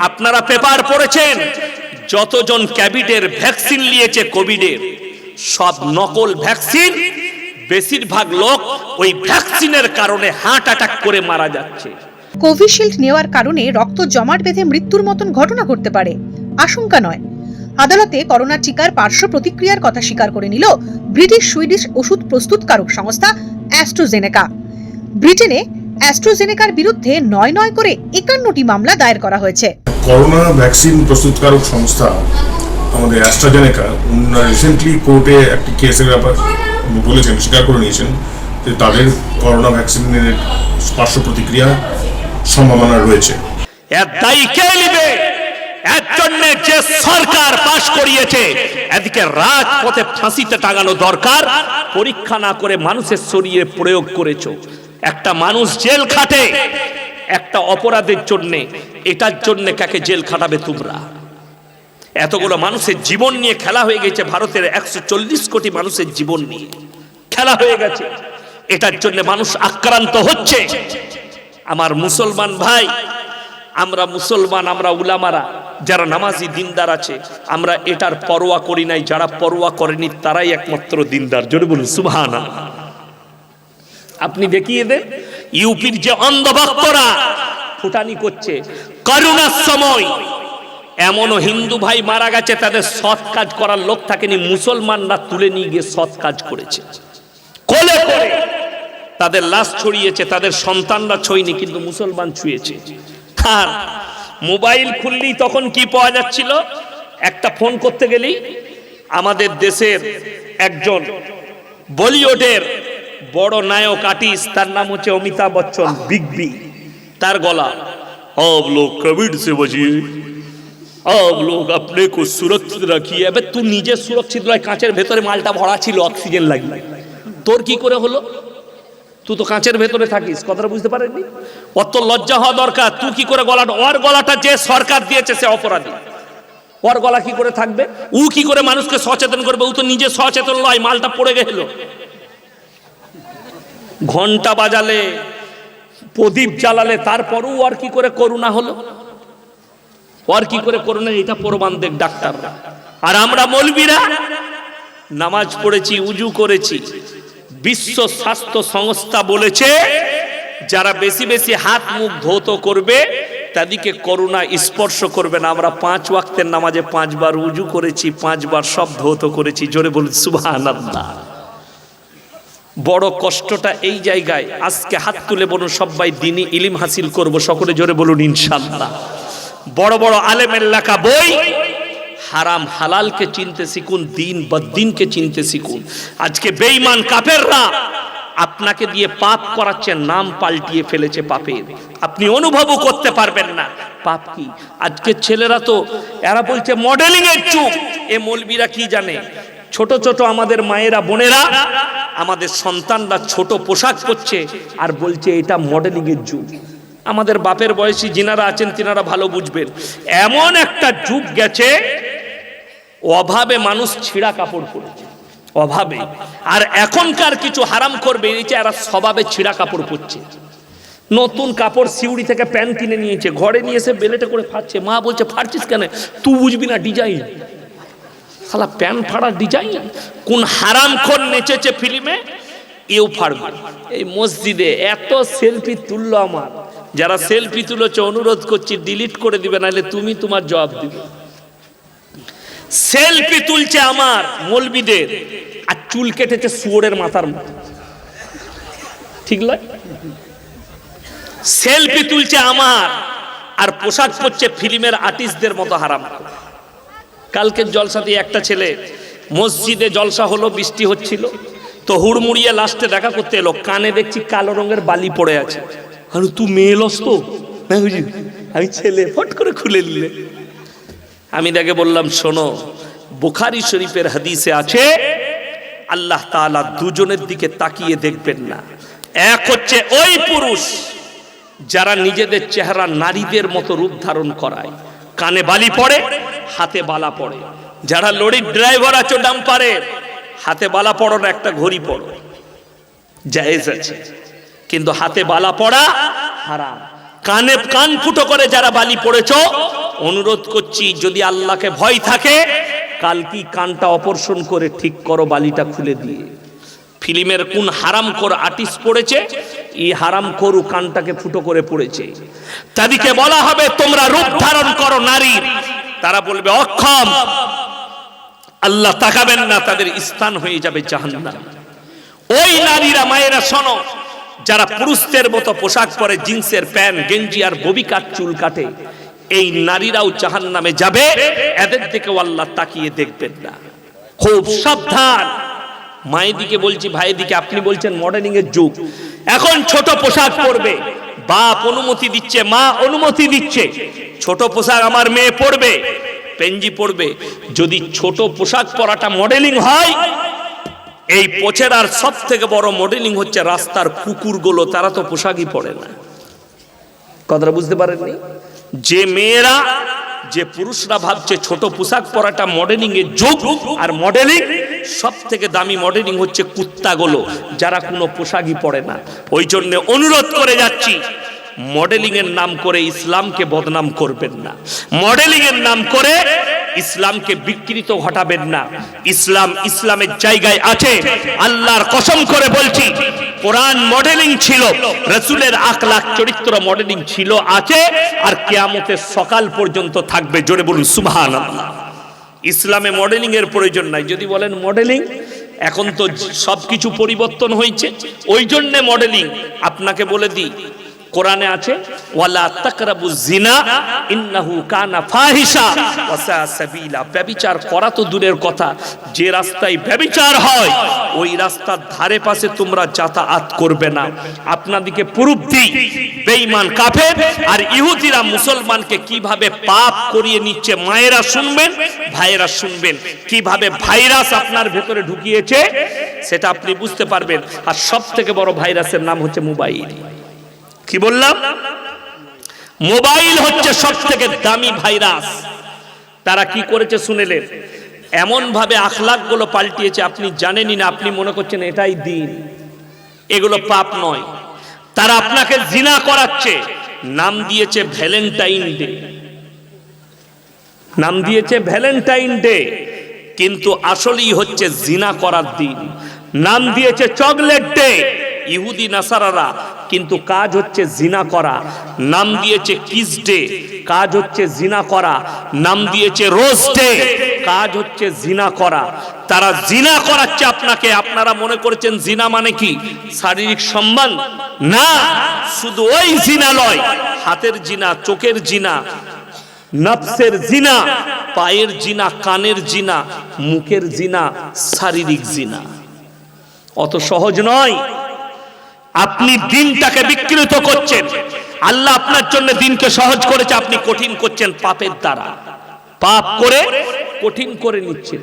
আপনারা পেপার পড়েছেন? যতজন ক্যাবিডের ভ্যাকসিন নিয়েছে কোভিডের সব নকল ভ্যাকসিন, বেশিরভাগ লোক ওই ভ্যাকসিনের কারণে হার্ট অ্যাটাক করে মারা যাচ্ছে। কোভিশিল্ড নেওয়ার কারণে রক্ত জমাট বেঁধে মৃত্যুর মতন ঘটনা ঘটতে পারে। আশঙ্কা নয়। আদালতে করোনা টিকার পার্শ্ব প্রতিক্রিয়ার কথা স্বীকার করে নিল ব্রিটিশ সুইডিশ ওষুধ প্রস্তুতকারক সংস্থা অ্যাস্ট্রোজেনেকা। ব্রিটেনে অ্যাস্ট্রোজেনেকার বিরুদ্ধে নয় নয় করে একান্নটি মামলা দায়ের করা হয়েছে। করোনা ভ্যাকসিন প্রস্তুতকারক সংস্থা আমাদের অ্যাস্ট্রাজেনেকা রিসেন্টলি কোর্টে একটি কেসের ব্যাপার বলেছেন স্বীকার করে নিয়েছেন যে তাদের করোনা ভ্যাকসিনের পার্শ্ব প্রতিক্রিয়া সম্ভাবনা রয়েছে। এর দায়ী কে নিবে? এর জন্য যে সরকার পাশ করিয়েছে এদিকে রাজপথে ফাঁসিতে টাঙানো দরকার পরীক্ষা না করে মানুষের শরীরে প্রয়োগ করেছ। একটা মানুষ জেল খাটে। একটা অপরাধের জন্য, এটার জন্য কাকে জেল খাটাবে তোমরা? এতগুলো মানুষের জীবন নিয়ে খেলা হয়ে গেছে ভারতের একশো চল্লিশ কোটি মানুষের জীবন নিয়ে। খেলা হয়ে গেছে। এটার জন্য মানুষ আক্রান্ত হচ্ছে। আমার মুসলমান ভাই, আমরা মুসলমান, আমরা উলামারা, যারা নামাজি দিনদার আছে, আমরা এটার পরোয়া করি নাই, যারা পরোয়া করেনি, তারাই একমাত্র দিনদার। জোরে বলুন সুবহানা আপনি দেখিয়ে দেন ইউপির যে অন্ধভক্তরা ফুটানি করছে, করোনার সময় এমনও হিন্দু ভাই মারা গেছে, তাদের সৎ কাজ করার লোক থাকেনি, মুসলমানরা তুলে নিয়ে গিয়ে সৎ কাজ করেছে। কোলে করে তাদের লাশ ছড়িয়েছে, তাদের সন্তানরা ছইনি কিন্তু মুসলমান ছুঁয়েছে। আর মোবাইল খুললেই তখন কি পাওয়া যাচ্ছিল? একটা ফোন করতে গেলেই আমাদের দেশের একজন বলিউডের বড় নায়ক আর্টিস্ট তার নাম হচ্ছে অমিতাভ বচ্চন বিগ বি তার গলা आप लोग कोविड से बचिए आप लोग अपने को सुरक्षित रखिए अबे तू নিজে সুরক্ষিত নয় কাঁচের ভেতরে মালটা ভরা ছিল অক্সিজেন লাগিয়ে তোর কি করে হলো তুই তো কাঁচের ভেতরে থাকিস কথাটা বুঝতে পারেননি অত লজ্জা হওয়া দরকার তুই কি করে গলাটা ওর গলাটা যে সরকার দিয়েছে সে অপরাধী ওর গলা কি করে থাকবে ও কি করে মানুষকে সচেতন করবে ও তো নিজে সচেতন নয় মালটা পড়ে গেল ঘণ্টা বাজালে, প্রদীপ জ্বালালে, তারপরও আর কি করে করুণা হলো? আর কি করে করুণা এটা প্রমাণ দেখ ডাক্তাররা আর আমরা মলবিরা নামাজ পড়েছি, উজু করেছি। বিশ্ব স্বাস্থ্য সংস্থা বলেছে, যারা বেশি বেশি হাত মুখ ধৌত করবে, তাদেরকে করোনা স্পর্শ করবে না। আমরা পাঁচ ওয়াক্তের নামাজে পাঁচবার উজু করেছি, পাঁচবার সব ধৌত করেছি। জোরে বলুন, সুবহানাল্লাহ। বড় কষ্টটা এই জায়গায় আজকে হাত তুলে বলুন, সবাই দিনই ইলিম হাসিল করব, সকলে জোরে বলুন ইনশাল্লাহ বড় বড় আলেমের লেখা বই, হারাম হালালকে চিনতে শিখুন দিন বদ্দিনকে চিনতে শিখুন আজকে বেঈমান কাফেররা আপনাকে দিয়ে পাপ করাচ্ছে, নাম পাল্টিয়ে ফেলেছে পাপের। আপনি অনুভবও করতে পারবেন না। পাপ কি? আজকে ছেলেরা তো, এরা বলছে মডেলিং এর চুপ এ মৌলবিরা কি জানে? ছোট ছোট আমাদের মায়েরা, বোনেরা, আমাদের সন্তানরা ছোট পোশাক পরছে আর বলছে, এটা মডেলিং এর যুগ। আমাদের বাপের বয়সী যিনারা আছেন, তিনারা ভালো বুঝবেন। এমন একটা যুগ গেছে, অভাবে মানুষ ছিঁড়া কাপড় পরেছে, অভাবে। আর এখনকার কিছু হারাম করবে এই যে এরা স্বভাবে ছিঁড়া কাপড় পরছে। নতুন কাপড় সিউড়ি থেকে প্যান্ট কিনে নিয়েছে, ঘরে নিয়ে এসে বেলেটে করে ফাটছে। মা বলছে, ফাটছিস কেন? তুই বুঝবি না, ডিজাইন। শালা প্যান্ট ফাড়া ডিজাইন কোন হারাম খোর নেচেছে ফিল্মে? এও ফাড়বে। এই মসজিদে এত সেলফি তুললো আমার। যারা সেলফি তুলেছে, অনুরোধ করছি ডিলিট করে দিবে, নাহলে তুমি তোমার জবাব দিবে। সেলফি তুলছে আমার মলবিদের। আর চুল কেটেছে শুয়োরের মাথার মতো ঠিক নয় সেলফি তুলছে আমার। আর পোশাক পরছে ফিল্মের আর্টিস্টদের মতো হারাম। কালকের জলসা দিয়ে একটা ছেলে, মসজিদে জলসা হলো, বৃষ্টি হচ্ছিল, তো হুড়মুড়িয়ে লাস্টে দেখা করতে এলো, কানে দেখছি কালো রঙের বালি পড়ে আছে। আর, তুই মেয়ে লস তো? আমি ছেলে, ফট করে খুলে নিলে। আমি তাকে বললাম, শোনো, বুখারি শরীফের হাদিসে আছে, আল্লাহ তাআলা দুজনের দিকে তাকিয়ে দেখবেন না। এক হচ্ছে ওই পুরুষ যারা নিজেদের চেহারা নারীদের মতো রূপ ধারণ করায়, কানে বালি পড়ে হাতে বালা পড়ে। যারা লরির ড্রাইভার আছো ডাম্পারের হাতে বালা পড়ো না একটা ঘড়ি পড়ো জায়েজ আছে। কিন্তু হাতে বালা পড়া হারাম। কানে কান ফুটো করে যারা বালি পড়েছ, অনুরোধ করছি, যদি আল্লাহকে ভয় থাকে কাল কি কানটা অপারেশন করে ঠিক করো বালিটা খুলে দিয়ে। ফিল্মের কোন হারাম কর আর্টিস্ট পড়েছে, এই হারাম করু কানটাকে ফুটো করে পড়েছে। তাদেরকে বলা হবে, তোমরা রূপ ধারণ করো নারীর তারা বলবে, অক্ষম। আল্লাহ তাকাবেন না, তাদের স্থান হয়ে যাবে জাহান্নাম। ওই নারীরা, মায়েরা, শোনো, যারা পুরুষদের মতো পোশাক পরে জিন্সের প্যান্ট, গেঞ্জি আর ববি কাট চুল কাটে, এই নারীরাও জাহান নামে যাবে, এদের দিকেও আল্লাহ তাকিয়ে দেখবেন না। খুব সাবধান। মায়ের দিকে বলছি ভাইয়ের দিকে আপনি বলছেন মডেলিং এর যুগ। এখন ছোট পোশাক পরবে বাপ অনুমতি দিচ্ছে, মা অনুমতি দিচ্ছে। ছোট পোশাক আমার মেয়ে পরবে, পেঞ্জি পরবে। যদি ছোট পোশাক পরাটা মডেলিং হয়, এই পোচেরার সব থেকে বড় মডেলিং হচ্ছে রাস্তার কুকুরগুলো, তারা তো পোশাকই পরে না। কথাটা বুঝতে পারেননি? যে মেয়েরা, যে পুরুষরা ভাবছে ছোট পোশাক পরাটা মডেলিং এর যোগ, আর মডেলিং সব থেকে দামি মডেলিং হচ্ছে কুত্তাগুলো, যারা কোনো পোশাকই পরে না। ওই জন্য অনুরোধ করে যাচ্ছি মডেলিং এর নাম করে ইসলামকে বদনাম করবেন না। মডেলিং এর নাম করে ইসলামকে বিকৃত ঘটাবেন না। ইসলাম ইসলামের জায়গায় আছে, আল্লাহর কসম করে বলছি, কোরআন মডেলিং ছিল, রসুলের আখলাখ চরিত্র মডেলিং ছিল, আছে, আর কেয়ামতের সকাল পর্যন্ত থাকবে, জোরে বলুন সুবহান ইসলামে মডেলিং এর প্রয়োজন নাই। যদি বলেন মডেলিং, এখন তো সবকিছু পরিবর্তন হয়েছে। ওই জন্যে মডেলিং। আপনাকে বলে দিই কোরআনে আছে, ওয়ালা তাকরাবু জিনা ইন্নাহু কানা ফাহিশা। ওয়া সা সাবিলা ব্যভিচার করা তো দূরের কথা। যে রাস্তায় ব্যভিচার হয়, ওই রাস্তার ধারে পাশে তোমরা যাতায়াত করবে না। আপনাদিকে প্রুফ দিই, বেঈমান কাফের আর ইহুদিরা মুসলমানকে কীভাবে পাপ করিয়ে নিচ্ছে, মায়েরা শুনবেন, ভাইয়েরা শুনবেন। কীভাবে ভাইরাস আপনার ভেতরে ঢুকিয়েছে, সেটা আপনি বুঝতে পারবেন। আর সব থেকে বড় ভাইরাসের নাম হচ্ছে মোবাইল। কি বললাম? মোবাইল হচ্ছে সব থেকে দামি ভাইরাস। তারা কি করেছে শুনেলেন এমন ভাবে আখলাকগুলো পাল্টিয়েছে, আপনি জানেনই না, আপনি মনে করছেন এটাই দিন। এগুলো পাপ নয়। তারা আপনাকে জিনা করাচ্ছে। নাম দিয়েছে ভ্যালেন্টাইন ডে। নাম দিয়েছে ভ্যালেন্টাইন ডে। কিন্তু আসলেই হচ্ছে জিনা করার দিন। নাম দিয়েছে চকলেট ডে। ইহুদি, নাসারারা কিন্তু কাজ হচ্ছে জিনা করা। নাম দিয়েছে কিস ডে। কাজ হচ্ছে জিনা করা। নাম দিয়েছে রোজ ডে। কাজ হচ্ছে জিনা করা। তারা জিনা করাচ্ছে আপনাকে। আপনারা মনে করছেন জিনা মানে কি? শারীরিক সম্মান? না, শুধু ওই জিনা লয় হাতের জিনা, চোখের জিনা, নফসের জিনা, পায়ের জিনা, কানের জিনা, মুখের জিনা, শারীরিক জিনা। অত সহজ নয়। আপনি দিনটাকে বিকৃত করছেন। আল্লাহ আপনার জন্য দিনকে সহজ করেছে, আপনি কঠিন করছেন পাপের দ্বারা। পাপ করে কঠিন করে নিচ্ছেন।